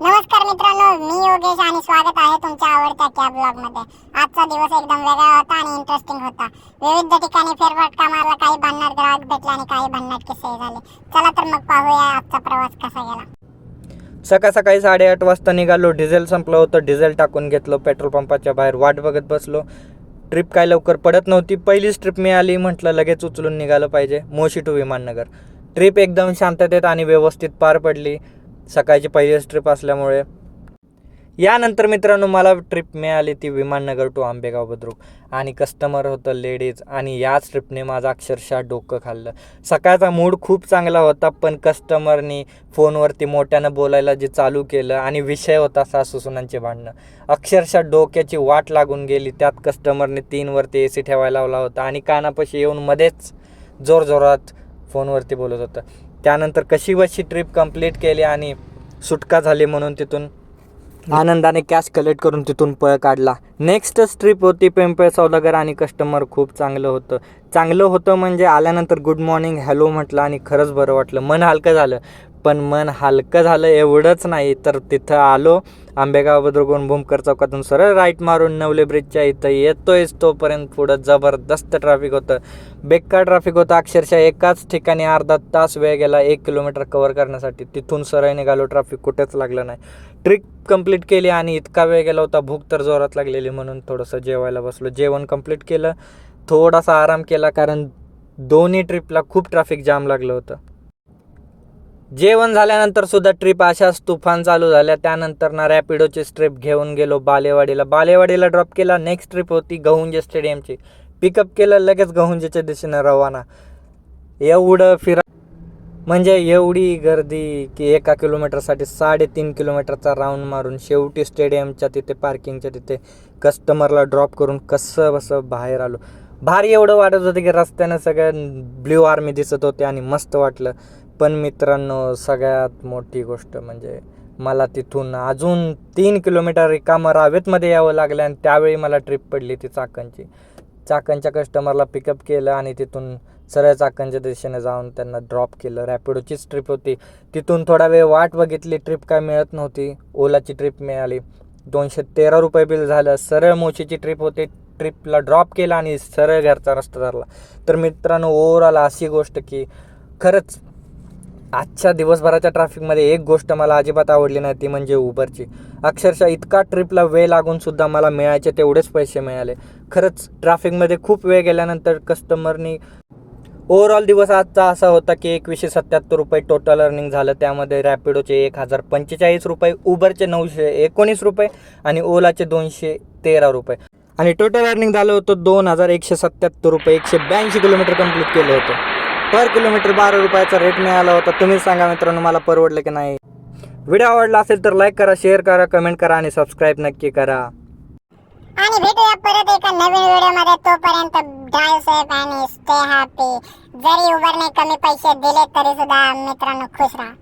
नमस्कार मित्रांनो मी योगेश आणि स्वागत आहे तुमच्या आवडत्या कॅब ब्लॉगमध्ये. आजचा दिवस एकदम वेगळा होता आणि इंटरेस्टिंग होता. विविध ठिकाणी फेरफटका मारला काही भन्नाट ग्राहक भेटले आणि काही भन्नाट किस्से झाले. चला तर मग पाहूया आजचा प्रवास कसा गेला. सकाळ सकाळी साडेआठ वाजता निघालो डिझेल संपलं होतं. डिझेल टाकून घेतलं पेट्रोल पंपाच्या बाहेर वाट बघत बसलो. ट्रिप काय लवकर पडत नव्हती. पहिलीच ट्रिप मिळाली म्हटलं लगेच उचलून निघालं पाहिजे. मोशी टू विमाननगर. ट्रिप एकदम शांततेत आणि व्यवस्थित पार पडली. सकाळची पहिलीच ट्रिप असल्यामुळे. यानंतर मित्रांनो मला ट्रिप मिळाली ती विमाननगर टू आंबेगाव बुद्रुक. आणि कस्टमर होतं लेडीज आणि याच ट्रिपने माझं अक्षरशः डोकं खाल्लं. सकाळचा मूड खूप चांगला होता पण कस्टमरनी फोनवरती मोठ्यानं बोलायला जे चालू केलं आणि विषय होता सासू सुनांचे भांडणं. अक्षरशः डोक्याची वाट लागून गेली. त्यात कस्टमरने तीनवरती ए सी ठेवायला लावला होता आणि कानापाशी येऊन मध्येच जोरजोरात फोनवरती बोलत होतं. त्यानंतर कशी बशी ट्रिप कंप्लीट केली आणि सुटका झाली म्हणून तिथून. आनंदाने कॅश कलेक्ट करून तिथून पळ काढला. नेक्स्टच ट्रिप होती पिंपळ सौदागर आणि कस्टमर खूप चांगलं होतं. चांगलं होतं म्हणजे आल्यानंतर गुड मॉर्निंग हॅलो म्हटलं आणि खरंच बरं वाटलं. मन हलकं झालं. पण मन हलकं झालं एवढंच नाही. तर तिथं आलो आंबेगाव बद्रगोन भूमकर चौकातून सरळ राईट मारून नवले ब्रिजच्या इथं येतोयच तोपर्यंत पुढं जबरदस्त ट्रॅफिक होतं. बेकार ट्रॅफिक होतं. अक्षरशः एकाच ठिकाणी अर्धा तास वेळ गेला एक किलोमीटर कवर करण्यासाठी. तिथून सरळ निघालो ट्रॅफिक कुठेच लागलं नाही. ट्रिप कंप्लीट केली आणि इतका वेळ गेला होता भूक तर जोरात लागलेली म्हणून थोडंसं जेवायला बसलो. जेवण कंप्लीट केलं थोडासा आराम केला कारण दोन्ही ट्रिपला खूप ट्रॅफिक जाम लागलं होतं. जेवण झाल्यानंतर सुद्धा ट्रिप अशाच तुफान चालू झाल्या. त्यानंतर ना रॅपिडोची ट्रिप घेऊन गेलो बालेवाडीला. बालेवाडीला ड्रॉप केला. नेक्स्ट ट्रिप होती गहुंजे स्टेडियमची पिकअप केलं लगेच गहुंजेच्या दिशेनं रवाना. एवढं फिरा म्हणजे एवढी गर्दी की एका किलोमीटरसाठी साडेतीन किलोमीटरचा राऊंड मारून शेवटी स्टेडियमच्या तिथे पार्किंगच्या तिथे कस्टमरला ड्रॉप करून कसं बसं बाहेर आलो. भारी एवढं वाटत होतं की रस्त्यानं सगळ्या ब्ल्यू आर्मी दिसत होते आणि मस्त वाटलं. पण मित्रांनो सगळ्यात मोठी गोष्ट म्हणजे मला तिथून अजून तीन किलोमीटर रिकामं रावेतमध्ये यावं लागलं आणि त्यावेळी मला ट्रिप पडली ती चाकणची. चाकणच्या कस्टमरला पिकअप केलं आणि तिथून सरळ चाकणच्या दिशेने जाऊन त्यांना ड्रॉप केलं. रॅपिडोचीच ट्रिप होती. तिथून थोडा वेळ वाट बघितली ट्रिप काय मिळत नव्हती. ओलाची ट्रिप मिळाली. दोनशे तेरा रुपये बिल झालं. सरळ मोशीची ट्रिप होती. ट्रिपला ड्रॉप केला आणि सरळ घरचा रस्ता धरला. तर मित्रांनो ओव्हरऑल अशी गोष्ट की खरंच आजच्या दिवसभराच्या ट्रॅफिकमध्ये एक गोष्ट मला अजिबात आवडली नाही ती म्हणजे उबरची अक्षरशः इतका ट्रिपला वेळ लागूनसुद्धा मला मिळायचे तेवढेच पैसे मिळाले. खरंच ट्रॅफिकमध्ये खूप वेळ गेल्यानंतर कस्टमरनी ओव्हरऑल दिवस आजचा असा होता की एकवीसशे सत्याहत्तर रुपये टोटल अर्निंग झालं. त्यामध्ये रॅपिडोचे एक हजार पंचेचाळीस रुपये उबरचे नऊशे एकोणीस रुपये आणि ओलाचे दोनशे तेरा रुपये. आणि टोटल अर्निंग झालं होतं दोन हजार एकशे सत्याहत्तर रुपये. एकशे ब्याऐंशी किलोमीटर कंप्लीट केलं होतं. पर किलोमीटर बारा रुपयाचा रेट मिळाला होता. तुम्हीच सांगा मित्रांनो मला परवडलं की नाही? व्हिडिओ आवडला असेल तर लाईक करा शेअर करा कमेंट करा आणि सबस्क्राईब नक्की करा. आणि भेटूया परत एका नवीन व्हिडिओमध्ये. तोपर्यंत ड्राईव्ह सेफ आणि स्टे हॅपी जरी उबरने कमी पैसे दिले तरी सुद्धा मित्रांनो खुश राहा.